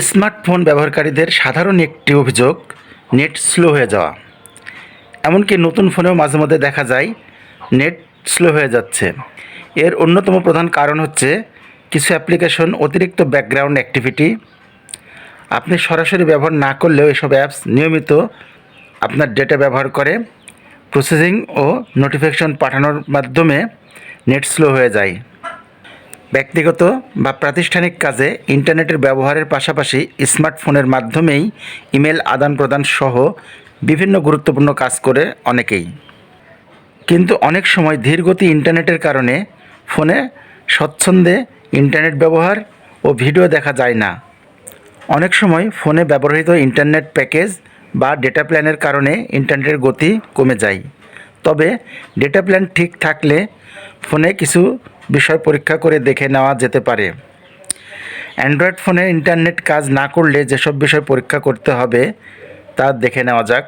Smartphone ব্যবহারকারীদের সাধারণ একটি অভিযোগ, নেট স্লো হয়ে যাওয়া। এমনকি নতুন ফোনেও মাঝে মধ্যে দেখা যায়, নেট স্লো হয়ে যাচ্ছে। এর অন্যতম প্রধান কারণ হচ্ছে কিছু অ্যাপ্লিকেশন অতিরিক্ত ব্যাকগ্রাউন্ড অ্যাক্টিভিটি। আপনি সরাসরি ব্যবহার না করলেও এসব অ্যাপস নিয়মিত আপনার ডেটা ব্যবহার করে। প্রসেসিং ও নোটিফিকেশন পাঠানোর মাধ্যমে নেট স্লো হয়ে যায়। ব্যক্তিগত বা প্রাতিষ্ঠানিক কাজে ইন্টারনেটের ব্যবহারের পাশাপাশি স্মার্টফোনের মাধ্যমেই ইমেল আদান প্রদান সহ বিভিন্ন গুরুত্বপূর্ণ কাজ করে অনেকেই। কিন্তু অনেক সময় ধীরগতি ইন্টারনেটের কারণে ফোনে স্বচ্ছন্দে ইন্টারনেট ব্যবহার ও ভিডিও দেখা যায় না। অনেক সময় ফোনে ব্যবহৃত ইন্টারনেট প্যাকেজ বা ডেটা প্ল্যানের কারণে ইন্টারনেটের গতি কমে যায়। তবে ডেটা প্ল্যান ঠিক থাকলে ফোনে কিছু বিষয় পরীক্ষা করে দেখে নেওয়া যেতে পারে। অ্যান্ড্রয়েড ফোনে ইন্টারনেট কাজ না করলে যেসব বিষয় পরীক্ষা করতে হবে, তা দেখে নেওয়া যাক।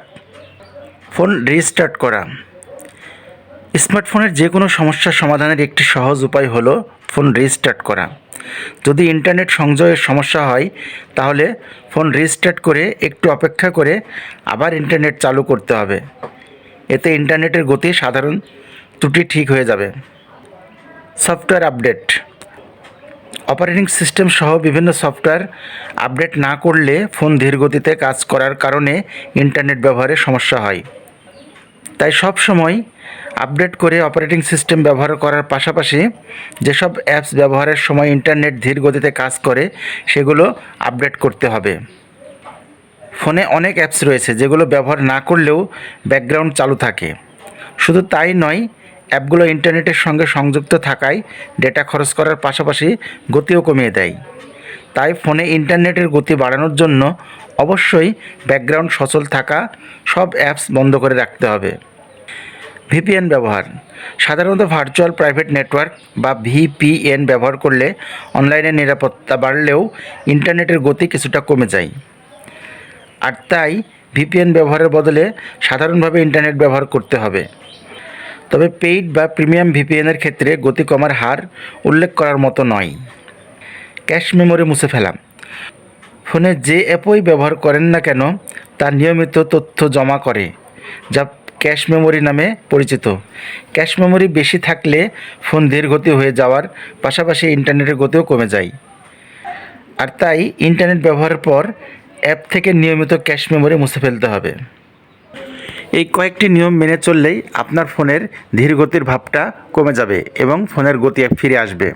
ফোন রিস্টার্ট করা। স্মার্টফোনের যে কোনো সমস্যার সমাধানের একটি সহজ উপায় হলো ফোন রিস্টার্ট করা। যদি ইন্টারনেট সংযোগের সমস্যা হয়, তাহলে ফোন রিস্টার্ট করে একটু অপেক্ষা করে আবার ইন্টারনেট চালু করতে হবে। এতে ইন্টারনেটের গতি সাধারণ ত্রুটি ঠিক হয়ে যাবে। Software update. অপারেটিং সিস্টেম সহ বিভিন্ন সফটওয়্যার আপডেট না করলে ফোন ধীরগতিতে কাজ করার কারণে ইন্টারনেট ব্যবহারে সমস্যা হয়। তাই সব সময় আপডেট করে অপারেটিং সিস্টেম ব্যবহার করার পাশাপাশি যেসব অ্যাপস ব্যবহারের সময় ইন্টারনেট ধীর গতিতে কাজ করে, সেগুলো আপডেট করতে হবে। ফোনে অনেক অ্যাপস রয়েছে যেগুলো ব্যবহার না করলেও ব্যাকগ্রাউন্ড চালু থাকে। শুধু তাই নয় অ্যাপগুলো ইন্টারনেটের সঙ্গে সংযুক্ত থাকায় ডেটা খরচ করার পাশাপাশি গতিও কমিয়ে দেয়। তাই ফোনে ইন্টারনেটের গতি বাড়ানোর জন্য অবশ্যই ব্যাকগ্রাউন্ড সচল থাকা সব অ্যাপস বন্ধ করে রাখতে হবে। ভিপিএন ব্যবহার। সাধারণত ভার্চুয়াল প্রাইভেট নেটওয়ার্ক বা ভিপিএন ব্যবহার করলে অনলাইনে নিরাপত্তা বাড়লেও ইন্টারনেটের গতি কিছুটা কমে যায়। আর তাই ভিপিএন ব্যবহারের বদলে সাধারণভাবে ইন্টারনেট ব্যবহার করতে হবে। তবে পেইড বা প্রিমিয়াম ভিপিএনের ক্ষেত্রে গতি কমার হার উল্লেখ করার মতো নয়। ক্যাশ মেমোরি মুছে ফেলা ফোনে যে অ্যাপই ব্যবহার করেন না কেন, তা নিয়মিত তথ্য জমা করে, যা ক্যাশ মেমোরি নামে পরিচিত। ক্যাশ মেমোরি বেশি থাকলে ফোন ধীরগতি হয়ে যাওয়ার পাশাপাশি ইন্টারনেটের গতিও কমে যায়। আর তাই ইন্টারনেট ব্যবহারের পর অ্যাপ থেকে নিয়মিত ক্যাশ মেমোরি মুছে ফেলতে হবে। এই কয়েকটি নিয়ম মেনে চললেই আপনার ফোনের ধীরগতির ভাবটা কমে যাবে এবং ফোনের গতি ফিরে আসবে।